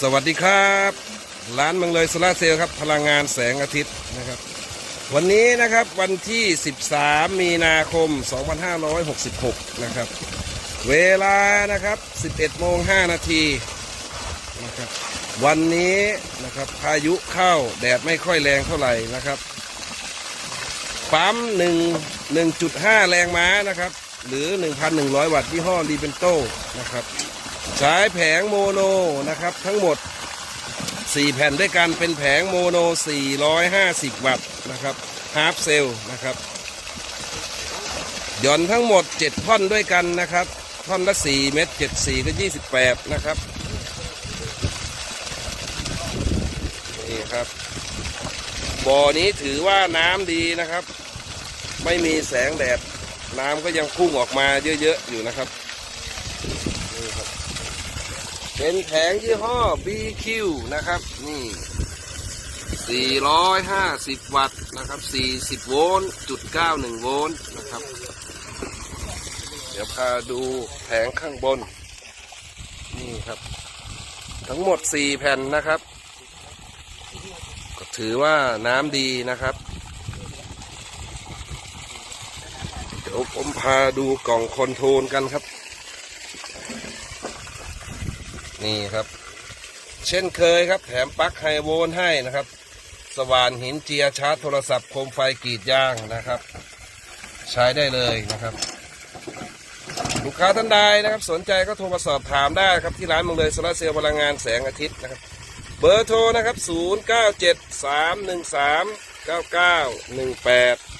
สวัสดีครับ ร้านเมืองเลยโซลาเซลล์ครับพลังงานแสงอาทิตย์นะครับ วันนี้นะครับวันที่ 13 มีนาคม 2566 นะครับ เวลานะครับ 11โมง5นาทีนะครับวันนี้นะครับพายุเข้าแดดไม่ค่อยแรงเท่าไหร่นะครับปั๊ม1 1.5 แรงม้านะครับ หรือ 1,100 วัตต์ยี่ห้อรีเบนโตนะครับใช้แผงโมโนนะครับทั้งหมด 4 แผ่นด้วยกันเป็นแผงโมโน 450 วัตต์นะครับฮาร์ฟเซลนะครับหย่อนทั้งหมด 7 ท่อนด้วยกันนะครับ ท่อนละ 4 เม็ด7 4 ก็ 28 นะครับนี่ครับบ่อนี้ถือว่าน้ำดีนะครับ ไม่มีแสงแดด น้ำก็ยังพุ่งออกมาเยอะๆอยู่นะครับนี่ครับ เป็นแผงยี่ห้อ BQ นะครับ นี่ 450 วัตต์นะครับ 40 โวลต์จุด91 โวลต์นะครับ เดี๋ยวพาดูแผงข้างบน นี่ครับ ทั้งหมด 4 แผ่นนะครับ ก็ถือว่าน้ำดีนะครับ เดี๋ยวผมพาดูกล่องคอนโทรลกันครับ นี่ครับ เช่นเคยครับ แถมปลั๊กไฮโวลให้นะครับ สว่านหินเจียชาร์จโทรศัพท์โคมไฟกรีดยางนะครับ ใช้ได้เลยนะครับ ลูกค้าท่านใดนะครับ สนใจก็โทรมาสอบถามได้ครับ ที่ร้านเมืองเลยโซลาเซลล์พลังงานแสงอาทิตย์นะครับ เบอร์โทรนะครับ 0973139918